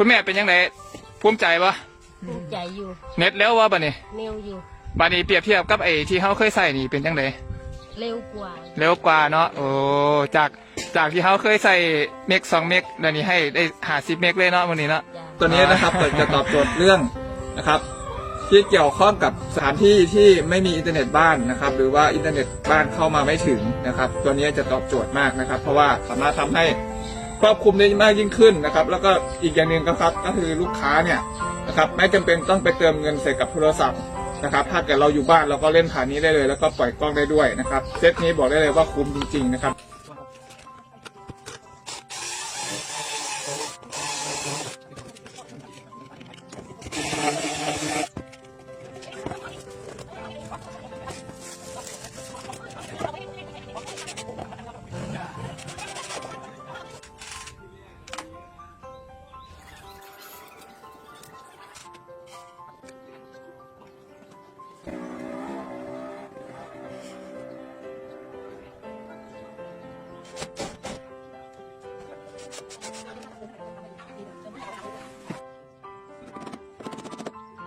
คุณแม่เป็นยังไงภูมิใจปะภูมิใจอยู่เน็ตแล้ววะบัดนี้เร็วอยู่บัดนี้เปรียบเทียบกับไอ้ที่เขาเคยใส่นี่เป็นยังไงเร็วกว่าเร็วกว่าเนาะโอ้จากจากที่เขาเคยใส่เมกสองเมกเดี๋ยวนี้ให้ได้หาสิบเมกเลยเนาะวันนี้เนาะจ้ะตัวนี้นะครับจะตอบโจทย์เรื่องนะครับที่เกี่ยวข้องกับสถานที่ที่ไม่มีอินเทอร์เน็ตบ้านนะครับ หรือว่าอินเทอร์เน็ตบ้านเข้ามาไม่ถึงนะครับ ตัวนี้จะตอบโจทย์มากนะครับ เพราะว่าสามารถทำให้ ครอบคลุมได้มากยิ่งขึ้นนะครับ แล้วก็อีกอย่างหนึ่งก็ครับก็คือลูกค้าเนี่ยนะครับไม่จำเป็นต้องไปเติมเงินใส่กับโทรศัพท์นะครับถ้าเกิดเราอยู่บ้านเราก็เล่นผ่านนี้ได้เลย แล้วก็ปล่อยกล้องได้ด้วยนะครับเซตนี้บอกได้เลยว่าคุ้มจริงๆนะครับ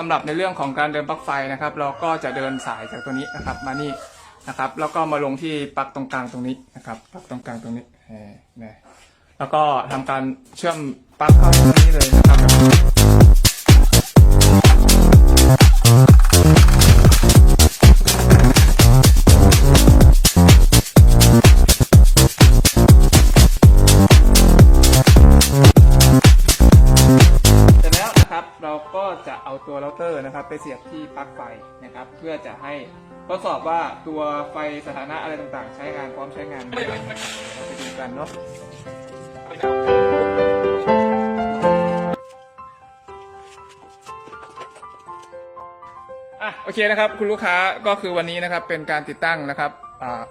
สำหรับในเรื่องของการเดินปลั๊กไฟนะครับ เราก็จะเดินสายจากตัวนี้นะครับ มานี่นะครับ แล้วก็มาลงที่ปลั๊กตรงกลางตรงนี้นะครับปลั๊กตรงกลางตรงนี้นะแล้วก็ทำการเชื่อมปลั๊กเข้าตรงนี้เลยนะครับ นะครับ ไปเสียบที่ปลั๊กไฟนะครับ เพื่อจะให้ทดสอบว่าตัวไฟสถานะอะไรต่างๆ ใช้งานพร้อมใช้งานไหมเราไปดูกันเนาะอะโอเคนะครับ คุณลูกค้าก็คือวันนี้นะครับเป็นการติดตั้งนะครับอ่า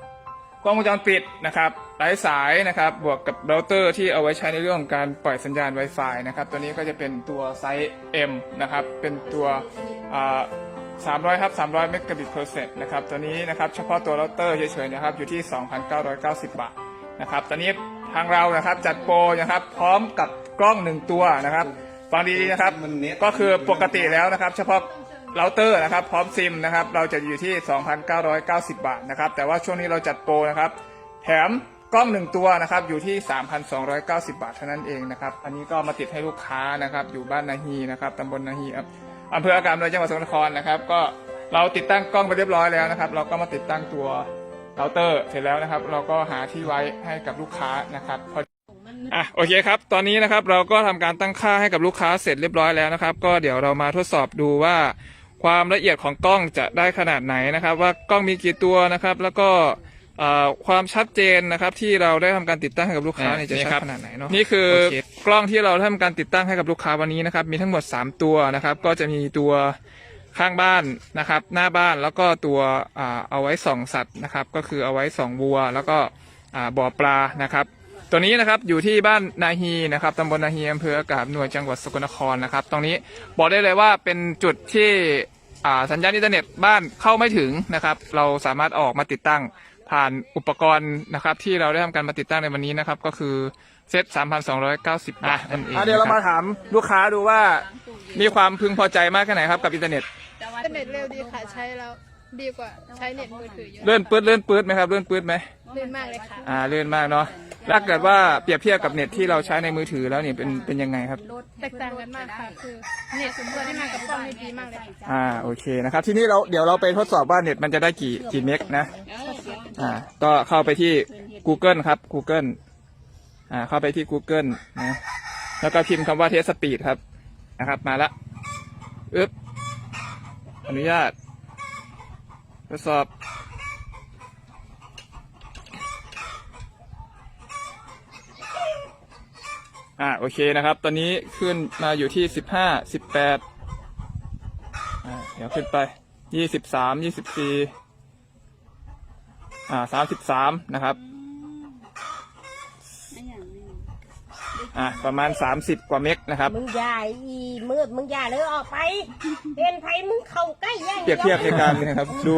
กล้องวงจรปิดนะครับไร้สายนะครับบวกกับเราเตอร์ที่เอาไว้ใช้ในเรื่องของการปล่อยสัญญาณ Wi-Fi นะครับตัวนี้ก็จะเป็นตัวไซส์ M นะครับเป็นตัว 300ครับ300 megabit per second นะครับตัวนี้นะครับเฉพาะตัวเราเตอร์เฉยๆนะครับอยู่ที่ 2,990 บาทนะครับตอนนี้ทางเรานะครับจัดโปรนะครับพร้อมกับกล้องหนึ่งตัวนะครับฟังดีๆนะครับก็คือปกติแล้วนะครับ เฉพาะเราเตอร์นะครับพร้อมซิมนะครับเราจะอยู่ที่ 2,990 บาทนะครับแต่ว่าช่วงนี้เราจัดโปรนะครับแถมกล้องหนึ่งตัวนะครับอยู่ที่ 3,290 บาทเท่านั้นเองนะครับอันนี้ก็มาติดให้ลูกค้านะครับอยู่บ้านนาฮีนะครับตำบลนาฮีครับ อำเภออากาศเลยจังหวัดสกลนครนะครับ ก็เราติดตั้งกล้องไปเรียบร้อยแล้วนะครับ เราก็มาติดตั้งตัวเราเตอร์เสร็จแล้วนะครับ เราก็หาที่ไว้ให้กับลูกค้านะครับพออะโอเคครับ ตอนนี้นะครับเราก็ทำการตั้งค่าให้กับลูกค้าเสร็จเรียบร้อยแล้วนะครับ ก็เดี๋ยวเรามาทดสอบดูว่า ความละเอียดของกล้องจะได้ขนาดไหนนะครับ ว่ากล้องมีกี่ตัวนะครับ แล้วก็ เอ่อความชัดเจนนะครับที่เราได้ทำการติดตั้งให้กับลูกค้าเนี่ยจะชัดขนาดไหนเนาะ นี่คือกล้องที่เราทำการติดตั้งให้กับลูกค้าวันนี้นะครับ มีทั้งหมด 3 ตัวนะครับ ก็จะมีตัวข้างบ้านนะครับ หน้าบ้านแล้วก็ตัวอ่าเอาไว้ส่องสัตว์นะครับ ก็คือเอาไว้ส่องวัว แล้วก็อ่าบ่อปลานะครับ ตัวนี้นะครับอยู่ที่บ้านนาฮีนะครับตำบลนาฮีอำเภออากาศหน่วยจังหวัดสกลนครนะครับ ตรงนี้บอกได้เลยว่าเป็นจุดที่อ่าสัญญาณอินเทอร์เน็ตบ้านเข้าไม่ถึงนะครับ เราสามารถออกมาติดตั้ง ผ่านอุปกรณ์นะครับที่เราได้ทำการมาติดตั้งในวันนี้นะครับ ก็คือเซต 3,290 บาทนั่นเองเดี๋ยวเรามาถามลูกค้าดูว่ามีความพึงพอใจมากแค่ไหนครับกับอินเทอร์เน็ตอินเทอร์เน็ตเร็วดีค่ะใช้แล้วดีกว่าใช้เน็ตมือถือเยอะเลื่อนปื๊ดเลื่อนปื๊ดไหมครับเลื่อนปื๊ดไหมลื่นมากเลยค่ะอ่าเลื่อนมากเนาะถ้าเกิดว่าเปรียบเทียบกับเน็ตที่เราใช้ในมือถือแล้วเนี่ยเป็นเป็นยังไงครับ แตกต่างกันมากค่ะคือเน็ตสมควรที่มากับกล้องนี่ดีมากเลยค่ะอ่าโอเคนะครับ ทีนี้เราเดี๋ยวเราไปทดสอบว่าเน็ตมันจะได้กี่กี่เมกนะ อ่า ก็เข้าไปที่ Google ครับ Google อ่า เข้าไปที่ Google นะ แล้วก็พิมพ์คำว่าเทสสปีดครับ นะครับ มาละอึ๊บ อนุญาตทดสอบอ่าโอเคนะครับ ตอนนี้ขึ้นมาอยู่ที่สิบห้าสิบแปดอ่าเดี๋ยวขึ้นไปยี่สิบสามยี่สิบสี่ อ่าสามสิบสามนะครับอ่าประมาณสามสิบกว่าเมกนะครับ มึงอย่าอีมืดมึงอย่าเลยออกไปเห็นไผมึงเข้าใกล้แย่งเปรียบเทียบในการนะครับ ดู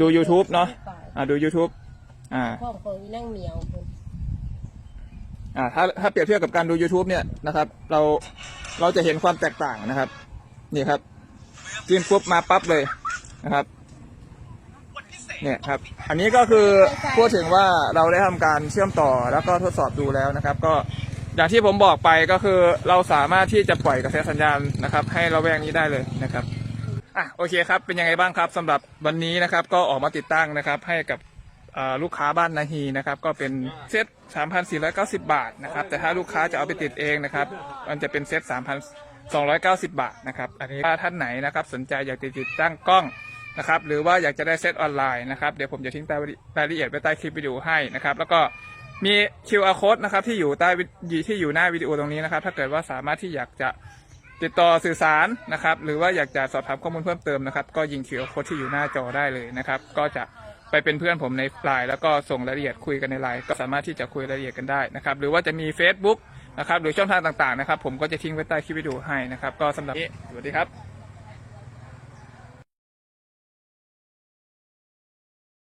ดู YouTube เนาะ อ่าดู YouTube อ่า พ่อเปิดนั่งเหนียวพุ่นอ่าถ้าถ้าเปรียบเทียบกับการดู YouTube เนี่ยนะครับ เราเราจะเห็นความแตกต่างนะครับ นี่ครับจิ้มปุ๊บมาปั๊บเลยนะครับ เนี่ยครับ อันนี้ก็คือพูดถึงว่าเราได้ทำการเชื่อมต่อแล้วก็ทดสอบดูแล้วนะครับ ก็อย่างที่ผมบอกไปก็คือเราสามารถที่จะปล่อยกระแสสัญญาณนะครับ ให้เราแวกนี้ได้เลยนะครับอะโอเคครับ เป็นยังไงบ้างครับสำหรับวันนี้นะครับ ก็ออกมาติดตั้งนะครับ ให้กับลูกค้าบ้านนาฮีนะครับ ก็เป็นเซต 3,490 บาทนะครับ แต่ถ้าลูกค้าจะเอาไปติดเองนะครับ มันจะเป็นเซต3,290 บาทนะครับ อันนี้ถ้าท่านไหนนะครับ สนใจอยากจะติดตั้งกล้อง นะครับหรือว่าอยากจะได้เซตออนไลน์นะครับเดี๋ยวผมจะทิ้งรายละเอียดไว้ใต้คลิปวิดีโอให้นะครับแล้วก็มี QR code นะครับที่อยู่ใต้วิที่อยู่หน้าวิดีโอตรงนี้นะครับ ถ้าเกิดว่าสามารถที่อยากจะติดต่อสื่อสารนะครับ หรือว่าอยากจะสอบถามข้อมูลเพิ่มเติมนะครับ ก็ยิง QR code ที่อยู่หน้าจอได้เลยนะครับ ก็จะไปเป็นเพื่อนผมในไลน์แล้วก็ส่งรายละเอียดคุยกันในไลน์ก็สามารถที่จะคุยรายละเอียดกันได้นะครับ หรือว่าจะมี Facebook นะครับหรือช่องทางต่างๆนะครับ ผมก็จะทิ้งไว้ใต้คลิปวิดีโอให้นะครับ ก็สำหรับนี้สวัสดีครับ